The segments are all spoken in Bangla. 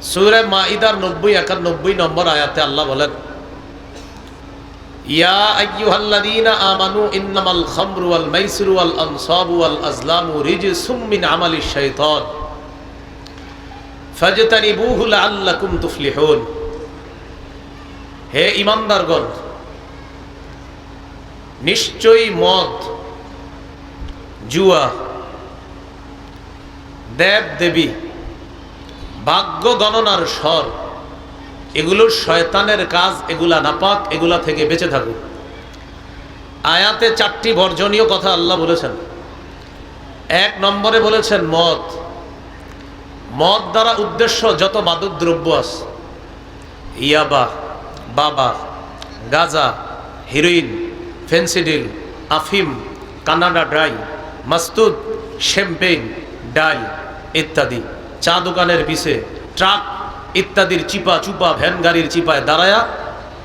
সুরে মাইদার নব্বই একানব্বই নম্বর আয়াতে আল্লাহ বলেন, ইয়া আইয়ুহাল্লাযীনা আমানু ইন্নামাল খামরু ওয়াল মাইসিরু ওয়াল আনসাবু ওয়াল আজলামু রিজসুম মিন আমালিশ শাইতান, ফাজতানিবুহু লাআল্লাকুম তুফলিহুন। হে ইমানদারগণ, নিশ্চয়ই মদ, জুয়া দেব দেবী ভাগ্য গণনার স্বর। এগুলো শয়তানের কাজ, এগুলা নাপাক, এগুলা থেকে বেঁচে থাকুক। আয়াতে চারটি বর্জনীয় কথা আল্লাহ বলেছেন। এক নম্বরে বলেছেন মদ। মদ দ্বারা উদ্দেশ্য যত মাদক দ্রব্য আছে। ইয়াবা, বাবা, গাজা, হিরোইন, ফেন্সিডিল, আফিম, কানাডা ড্রাই মাস্তুদ শ্যাম্পেইন, ডাই ইত্যাদি। চা দোকানের পিছে ট্রাক ইত্যাদির চিপা চুপা, ভ্যান গাড়ির চিপায় দাঁড়ায়া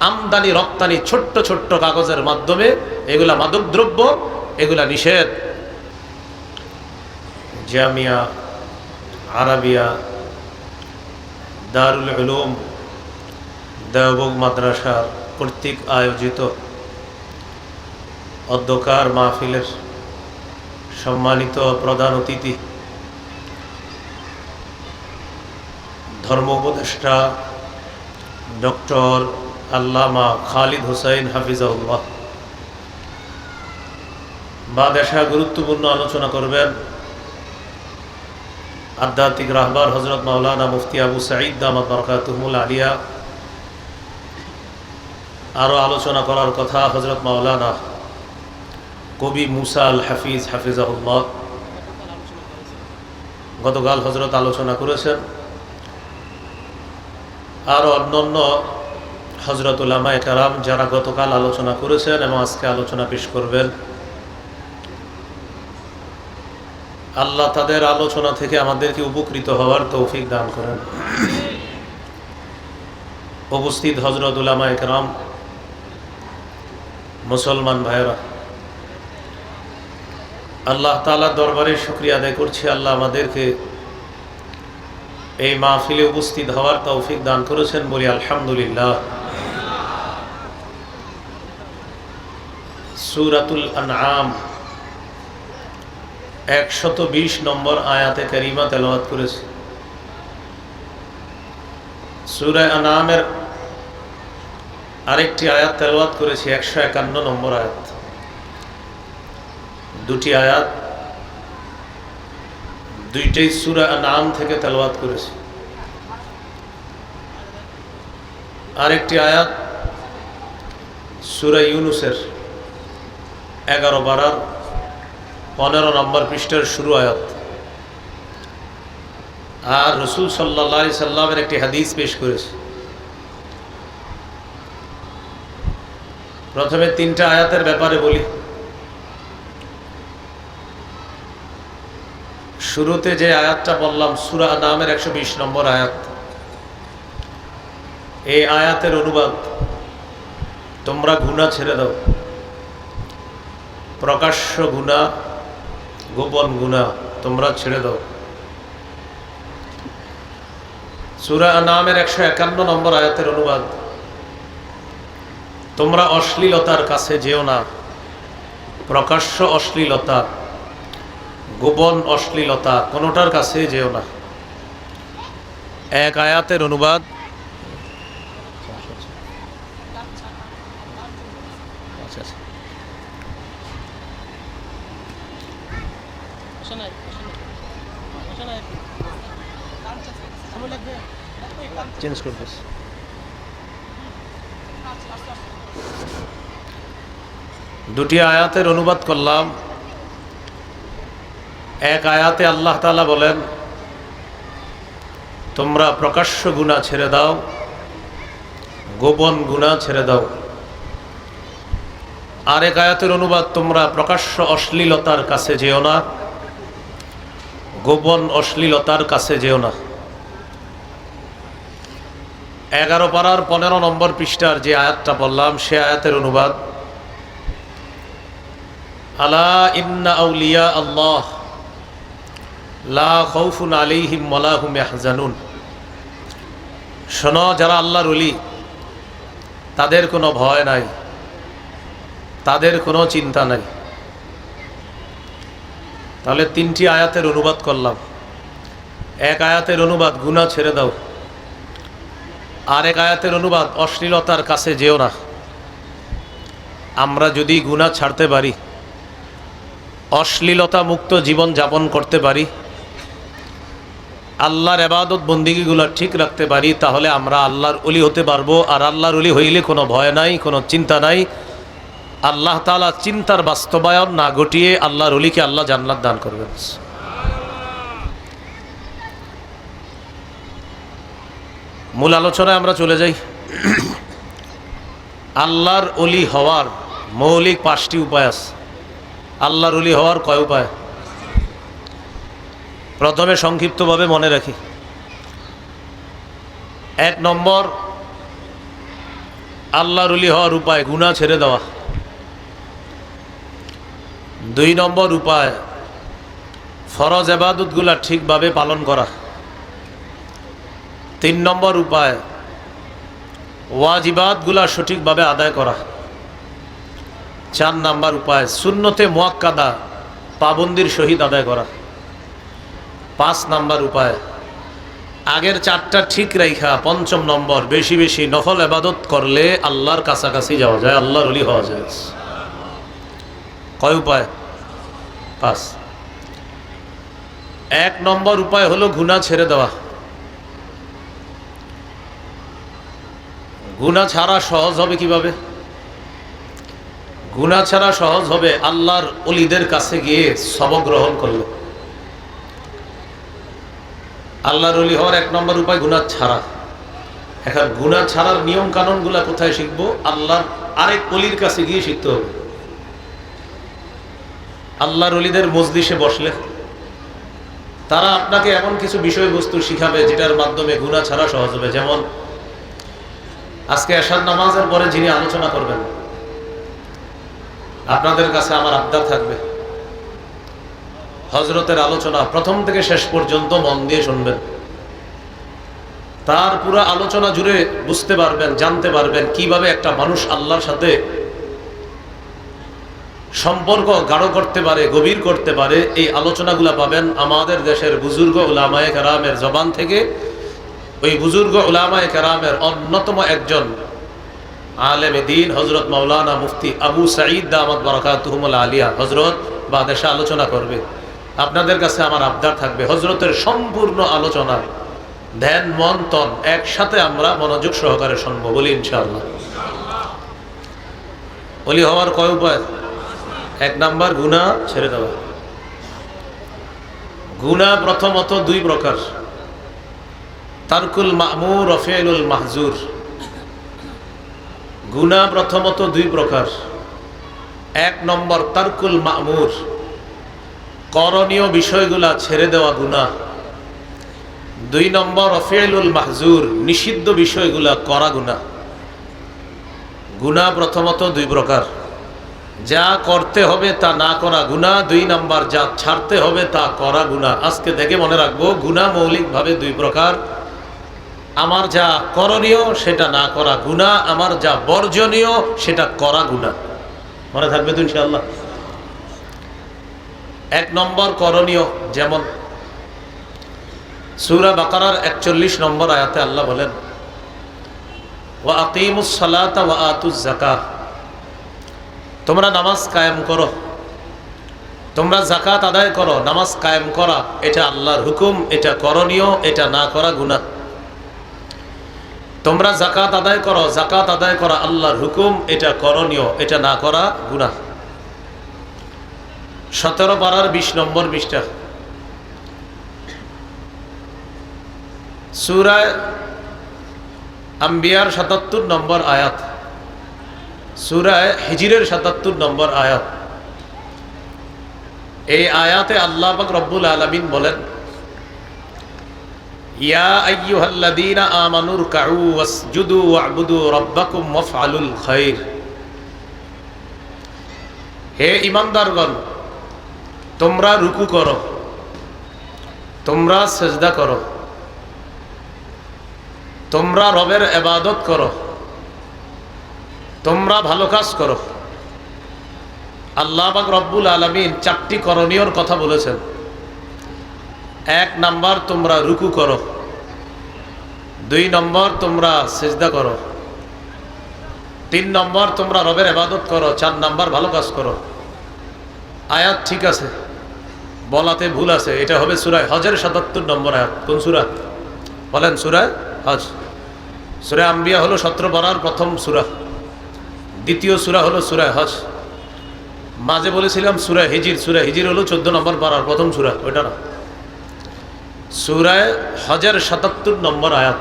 আমদানি রপ্তানি ছোট্ট ছোট্ট কাগজের মাধ্যমে এগুলা মাদকদ্রব্য, এগুলা নিষেধ। জামিয়া, আরাবিয়া, দারুল উলুম দেওবগ মাদ্রাসা কর্তৃক আয়োজিত অধ্যকার মাহফিলের সম্মানিত প্রধান অতিথি ধর্ম উপদেষ্টা ডক্টর আল্লামা খালিদ হোসাইন হাফিজাউল্লাহ। বা দেশা গুরুত্বপূর্ণ আলোচনা করবেন আধ্যাত্মিক রাহবার হজরত মাওলানা মুফতি আবু সাঈদ দামাত বরকাতুহমুল আলিয়া। আরও আলোচনা করার কথা হজরত মাওলানা কবি মুসা আল হাফিজ হাফিজাহুল্লাহ। গতকাল হজরত আলোচনা করেছেন। আরও অন্যান্য হজরত উলামা কারাম যারা গতকাল আলোচনা করেছেন এবং আজকে আলোচনা পেশ করবেন, আল্লাহ তাদের আলোচনা থেকে আমাদেরকে উপকৃত হওয়ার তৌফিক দান করেন। উপস্থিত হজরত উলামা একরাম, মুসলমান ভাইয়েরা, আল্লাহ তালার দরবারে শুক্রিয়া আদায় করছি। আল্লাহ আমাদেরকে এই মাহফিলে উপস্থিত হওয়ার তৌফিক দান করেছেন বলি আলহামদুলিল্লাহ। সুরাতুল আনআম, একশত বিশ নম্বর আয়াতে কারিমা তেলাওয়াত করেছে। সুরায় আনামের আরেকটি আয়াত তেলাওয়াত করেছি, একশো একান্ন নম্বর আয়াত। দুটি আয়াত দুইটাই সুরা নাম থেকে তেলাওয়াত করেছি। আরেকটি আয়াত সুরা ইউনুসের এগারো বারার পনেরো নম্বর পৃষ্ঠের শুরু আয়াত। আর রসুল সাল্লা সাল্লামের একটি হাদিস পেশ করেছে। প্রথমে তিনটা আয়াতের ব্যাপারে বলি। শুরুতে যে আয়াতটা বললাম, সুরা নামের একশো বিশ নম্বর আয়াত। এই আয়াতের অনুবাদ, তোমরা গুণা ছেড়ে দাও। প্রকাশ্য গুণা গোপন গুণা তোমরা ছেড়ে দাও। সুরা নামের একশো একান্ন নম্বর আয়াতের অনুবাদ, তোমরা অশ্লীলতার কাছে যেও না। প্রকাশ্য অশ্লীলতা গোপন অশ্লীলতা কোনোটার কাছে যেও না। এক আয়াতের অনুবাদ। চেঞ্জ দুটি আয়াতের অনুবাদ করলাম। এক আয়াতে আল্লাহ তালা বলেন, তোমরা প্রকাশ্য গুণা ছেড়ে দাও, গোপন গুণা ছেড়ে দাও। আর এক আয়াতের অনুবাদ, তোমরা প্রকাশ্য অশ্লীলতার কাছে যেও না, গোপন অশ্লীলতার কাছে যেও না। এগারো পাড়ার পনেরো নম্বর পৃষ্ঠার যে আয়াতটা বললাম সে আয়াতের অনুবাদ, আলা ইন্না আউলিয়া আল্লাহ লা খৌফুন আলাইহিম ওয়ালা হুম ইয়াহজানুন। শোনো, যারা আল্লাহর উলি তাদের কোনো ভয় নাই, তাদের কোনো চিন্তা নাই। তাহলে তিনটি আয়াতের অনুবাদ করলাম। এক আয়াতের অনুবাদ গুণা ছেড়ে দাও। আর এক আয়াতের অনুবাদ, অশ্লীলতার কাছে যেও না। আমরা যদি গুণা ছাড়তে পারি অশ্লীলতা মুক্ত জীবন যাপন করতে পারি আল্লাহর এবাদত বন্দিগিগুলো ঠিক রাখতে পারি, তাহলে আমরা আল্লাহর অলি হতে পারব। আর আল্লাহর অলি হইলে কোনো ভয় নাই, কোনো চিন্তা নাই। আল্লাহ তালা চিন্তার বাস্তবায়ন না ঘটিয়ে আল্লাহর অলিকে আল্লাহ জান্নাত দান করবেন। মূল আলোচনায় আমরা চলে যাই। আল্লাহর অলি হওয়ার মৌলিক পাঁচটি উপায় আছে। আল্লাহর অলি হওয়ার কয় উপায়? প্রথমে সংক্ষিপ্তভাবে মনে রাখি। এক নম্বর, আল্লাহর অলি হওয়ার উপায় গুণা ছেড়ে দেওয়া। দুই নম্বর উপায়, ফরজ এবাদতগুলা ঠিকভাবে পালন করা। তিন নম্বর উপায় ওয়াজিবাদগুলা সঠিকভাবে আদায় করা। চার নাম্বার উপায় শূন্যতে মোয়াক্কাদা, পাবন্দির সহিত আদায় করা। পাঁচ নাম্বার উপায়। আগের চারটা ঠিক রাইখা, পঞ্চম নম্বর, বেশি বেশি নফল এবাদত করলে আল্লাহর কাছাকাছি যাওয়া যায়, আল্লাহর অলি হওয়া যায়। কয় উপায়? পাঁচ। এক নম্বর উপায় হলো গুণা ছেড়ে দেওয়া। গুণা ছাড়া সহজ হবে কীভাবে? গুণা ছাড়া সহজ হবে আল্লাহর অলিদের কাছে গিয়ে সবক গ্রহণ করলে। আল্লাহর অলি হওয়ার এক নম্বর উপায় গুণা ছাড়া। এখন গুণা ছাড়ার নিয়ম কানুনগুলা কোথায় শিখব? আল্লাহর আরেক অলির কাছে গিয়ে শিখতে হবে। আল্লাহর অলিদের মজলিসে বসলে তারা আপনাকে এমন কিছু বিষয়বস্তু শিখাবে যেটার মাধ্যমে গুণা ছাড়া সহজ হবে। যেমন, আজকে এশার নামাজের পরে যিনি আলোচনা করবেন, আপনাদের কাছে আমার আবদার থাকবে। হজরতের আলোচনা প্রথম থেকে শেষ পর্যন্ত মন দিয়ে শুনবেন। তার পুরো আলোচনা জুড়ে বুঝতে পারবেন, জানতে পারবেন কীভাবে একটা মানুষ আল্লাহর সাথে সম্পর্ক গাঢ় করতে পারে, গভীর করতে পারে, এই আলোচনাগুলো পাবেন আমাদের দেশের বুজুর্গ উলামায়ে কারামের জবান থেকে। ওই বুজুর্গ উলামায়ে কারামের অন্যতম একজন আলেম দিন হজরত মাওলানা মুফতি আবু সাঈদ দামাদ বরকাতুহমুল আলিয়া। হজরত বা দেশে আলোচনা করবে। আপনাদের কাছে আমার আবদার থাকবে। হজরতের সম্পূর্ণ আলোচনা, ধ্যান, মন, তন একসাথে আমরা মনোযোগ সহকারে শুনব, বলি ইনশাআল্লাহ। বলি, হওয়ার কয় উপায়? এক নাম্বার গুণা ছেড়ে দেওয়া। গুণা প্রথমত দুই প্রকার। তারকুল মামুর রফেলুল মাহজুর। গুণা প্রথমত দুই প্রকার। এক নম্বর, তারকুল মামুর। করণীয় বিষয়গুলা ছেড়ে দেওয়া গুণা দুই নম্বর রফেলুল মাহজুর, নিষিদ্ধ বিষয়গুলা করা গুণা গুণা প্রথমত দুই প্রকার। যা করতে হবে তা না করা গুণা দুই নাম্বার, যা ছাড়তে হবে তা করা গুণা আজকে দেখে মনে রাখব গুণা মৌলিকভাবে দুই প্রকার। আমার যা করণীয় সেটা না করা গুণা আমার যা বর্জনীয় সেটা করা গুণা মনে থাকবে তো ইনশাল্লাহ এক নম্বর করণীয় যেমন সুরা বাকারার একচল্লিশ নম্বর আয়াতে আল্লাহ বলেন, ওয়া আকিমুস সালাতা ওয়া আতুজ জাকাত তোমরা নামাজ কায়েম করো। তোমরা জাকাত আদায় করো, নামাজ কায়েম করা, এটা আল্লাহর হুকুম, এটা করণীয়, এটা না করা গুণা তোমরা জাকাত আদায় করো জাকাত আদায় করা আল্লাহর হুকুম, এটা করণীয়, এটা না করা গুণা সতেরো পাড়ার বিশ নম্বর বিশটা সুরায় আম্বিয়ার সাতাত্তর নম্বর আয়াত। সুরায় হিজিরের সাতাত্তর নম্বর আয়াত। এই আয়াতে আল্লাহ পাক রব্বুল আলমিন বলেন, ইয়া হে ইমানদারগণ তোমরা রুকু করো। তোমরা সেজদা করো। তোমরা রবের এবাদত করো। তোমরা ভালো কাজ করো। আল্লাহ বাক রব্বুল আলমিন চারটি করণীয়র কথা বলেছেন। এক নাম্বার, তোমরা রুকু করো। দুই নম্বর, তোমরা সেজদা করো। তিন নম্বর, তোমরা রবের এবাদত করো। চার নাম্বার, ভালো কাজ করো। আয়াত ঠিক আছে, বলাতে ভুল আছে। এটা হবে সুরায় হজের সাতাত্তর নম্বর আয়াত। কোন সুরা? বলেন সুরায় হজ। সুরায় আম্বিয়া হলো সত্র বরার প্রথম সুরা। দ্বিতীয় সুরা হলো সুরায় হজ। মাঝে বলেছিলাম সুরা হিজির। সুরা হিজির হলো চোদ্দ নম্বর পাড়ার প্রথম সুরা, ওইটা না। সুরায় হজের সাতাত্তর নম্বর আয়াত।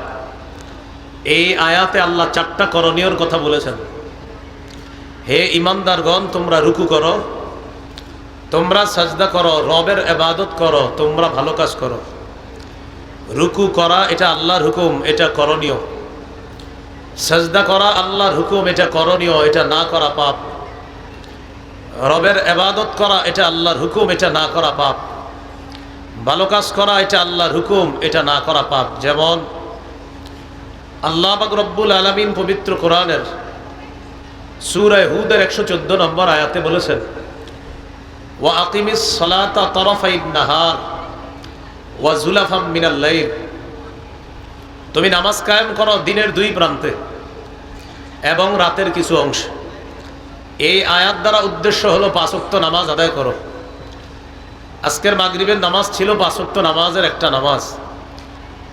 এই আয়াতে আল্লাহ চারটা করণীয়র কথা বলেছেন। হে ইমানদারগণ, তোমরা রুকু করো। তোমরা সাজদা করো, রবের এবাদত করো, তোমরা ভালো কাজ করো। রুকু করা এটা আল্লাহর হুকুম, এটা করণীয়। সাজদা করা আল্লাহর হুকুম, এটা করণীয়, এটা না করা পাপ। রবের এবাদত করা এটা আল্লাহর হুকুম, এটা না করা পাপ। ভালো কাজ করা এটা আল্লাহর হুকুম, এটা না করা পাপ। যেমন আল্লাহ বাক রব্বুল আলমিন পবিত্র কোরআনের সুরায় হুদের একশো চোদ্দ নম্বর আয়াতে বলেছেন সলাতা তুমি নামাজ কায়েম করো দিনের দুই প্রান্তে এবং রাতের কিছু অংশ। এই আয়াত দ্বারা উদ্দেশ্য হলো পাঁচক্ত নামাজ আদায় করো। আজকের মাগরিবের নামাজ ছিল পাঁচক্ত নামাজের একটা নামাজ।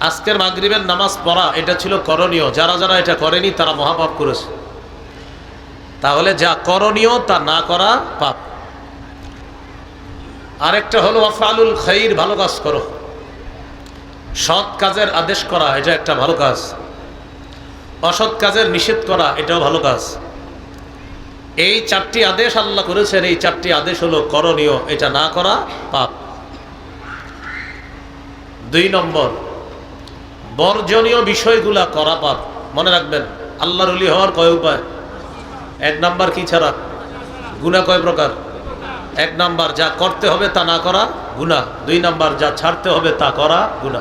আজকের মাগরিবের নামাজ পড়া, এটা ছিল করণীয়। যারা যারা এটা করেনি, তারা মহাপাপ করেছে। তাহলে যা করণীয় তা না করা পাপ। আরেকটা হলো আফালুল খাইর ভালো কাজ করো। সৎ কাজের আদেশ করা, এটা একটা ভালো কাজ। অসৎ কাজের নিষেধ করা, এটাও ভালো কাজ। এই চারটি আদেশ আল্লাহ করেছেন, এই চারটি আদেশ হলো করণীয়, এটা না করা পাপ। দুই নম্বর, বর্জনীয় বিষয়গুলা করা পাপ। মনে রাখবেন, আল্লাহর হওয়ার কয় উপায়? এক নাম্বার কি ছাড়া? গুণা কয় প্রকার? এক নাম্বার যা করতে হবে তা না করা গুণা দুই নাম্বার যা ছাড়তে হবে তা করা গুণা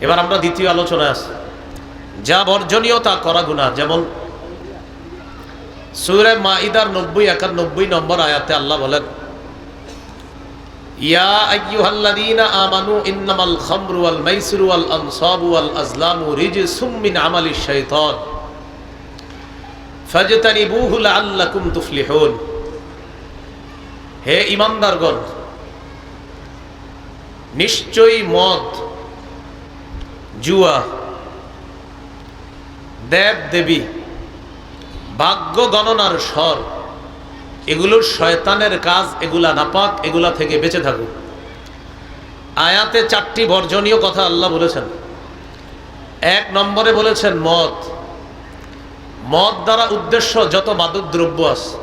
এবার আমরা দ্বিতীয় আলোচনায় আসি। যা বর্জনীয় তা করা গুণা যেমন সুরে মাইদার নব্বই, একানব্বই নম্বর আয়াতে আল্লাহ বলেন, ইয়া আমানু মিন হে ইমানদারগণ, নিশ্চয়ই মদ, জুয়া দেব দেবী ভাগ্য গণনার স্বর এগুলোর শয়তানের কাজ, এগুলা নাপাক, এগুলা থেকে বেঁচে থাকুক। আয়াতে চারটি বর্জনীয় কথা আল্লাহ বলেছেন। এক নম্বরে বলেছেন মদ। মদ দ্বারা উদ্দেশ্য যত মাদক দ্রব্য আছে।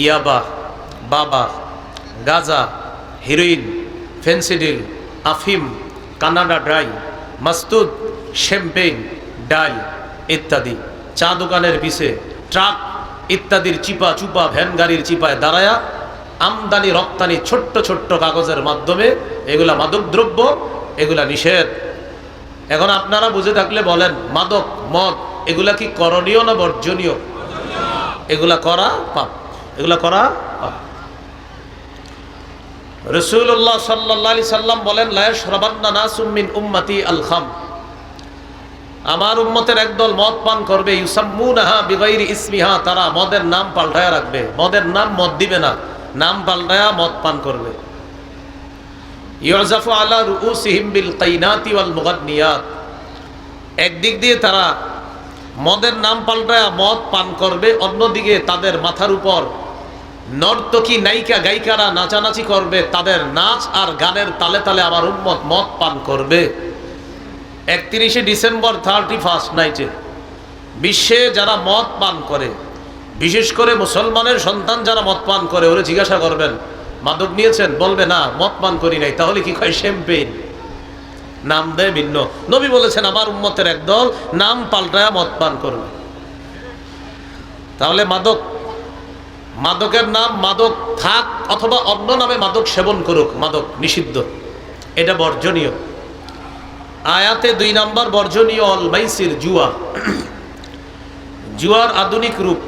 ইয়াবা বাবা, গাজা, হিরোইন, ফেন্সিডিল, আফিম, কানাডা ড্রাই, মাস্তুদ, শ্যাম্পেইন, ডাল ইত্যাদি। চা দোকানের পিছে ট্রাক ইত্যাদির চিপা চুপা ভ্যান গাড়ির চিপায় দাঁড়ায়া আমদানি রপ্তানি ছোট্ট ছোট্ট কাগজের মাধ্যমে এগুলা মাদকদ্রব্য, এগুলা নিষেধ। এখন আপনারা বুঝে থাকলে বলেন, মাদক, মদ, এগুলা কি করণীয় না বর্জনীয়? এগুলা করা পাপ। এগুলা করা পাপ। রসুল্লাহ সাল্লাহ সাল্লাম বলেন লায়স রবান্না নাসুমিন উম্মাতি আল খাম আমার উম্মতের একদল মদ পান করবে ইসমিহা। তারা মদের নাম পাল্টায়া রাখবে। মদের নাম মদ দিবে না, নাম পাল্টায়া মদ পান করবে। ইউজাফু আলা রুউসিহিম বিল কাইনাতি ওয়াল মুগান্নিয়াত। একদিক দিয়ে তারা মদের নাম পাল্টায়া মদ পান করবে, অন্যদিকে তাদের মাথার উপর নর্তকী নায়িকা, গায়িকারা নাচানাচি করবে, তাদের নাচ আর গানের তালে তালে আমার উম্মত মদ পান করবে। একত্রিশে ডিসেম্বর থার্টি ফার্স্ট নাইটে বিশ্বে যারা মদ পান করে, বিশেষ করে মুসলমানের সন্তান যারা মদ পান করে, ওরে জিজ্ঞাসা করবেন, মাদক নিয়েছেন? বলবে, না, মদ পান করি নাই। তাহলে কি কয় শ্যাম্পেইন নাম দেয় ভিন্ন। নবী বলেছেন, আমার উম্মতের একদল নাম পাল্টায় মদ পান করবে। তাহলে মাদক মাদকের নাম মাদক থাক অথবা অন্য নামে মাদক সেবন করুক, মাদক নিষিদ্ধ। এটা বর্জনীয়। আয়াতে দুই নাম্বার বর্জনীয় অল মাইসির জুয়া। জুয়ার আধুনিক রূপ।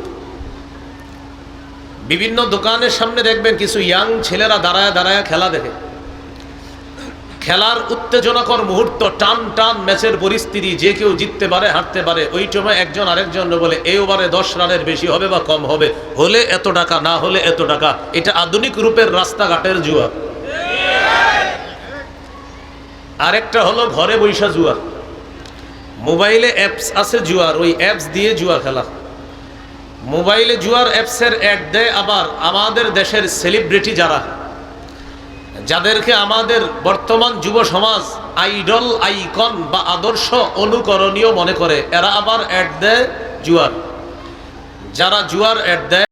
বিভিন্ন দোকানের সামনে দেখবেন কিছু ইয়াং ছেলেরা দাঁড়ায় দাঁড়ায় খেলা দেখে। খেলার উত্তেজনাকর মুহূর্ত, টান টান ম্যাচের পরিস্থিতি, যে কেউ জিততে পারে, হারতে পারে, ওই সময় একজন আরেকজন বলে এই ওভারে দশ রানের বেশি হবে বা কম হবে? হলে এত টাকা, না হলে এত টাকা? এটা আধুনিক রূপের রাস্তাঘাটের জুয়া। আরেকটা হলো ঘরে বৈশা জুয়া। মোবাইলে অ্যাপস আছে জুয়ার, ওই অ্যাপস দিয়ে জুয়া খেলা। মোবাইলে জুয়ার অ্যাপসের অ্যাড দেয় আবার আমাদের দেশের সেলিব্রিটি যারা। যাদেরকে আমাদের বর্তমান যুব সমাজ আইডল, আইকন বা আদর্শ অনুকরণীয় মনে করে, এরা আবার অ্যাড দেয় জুয়ার। যারা জুয়ার অ্যাড দেয়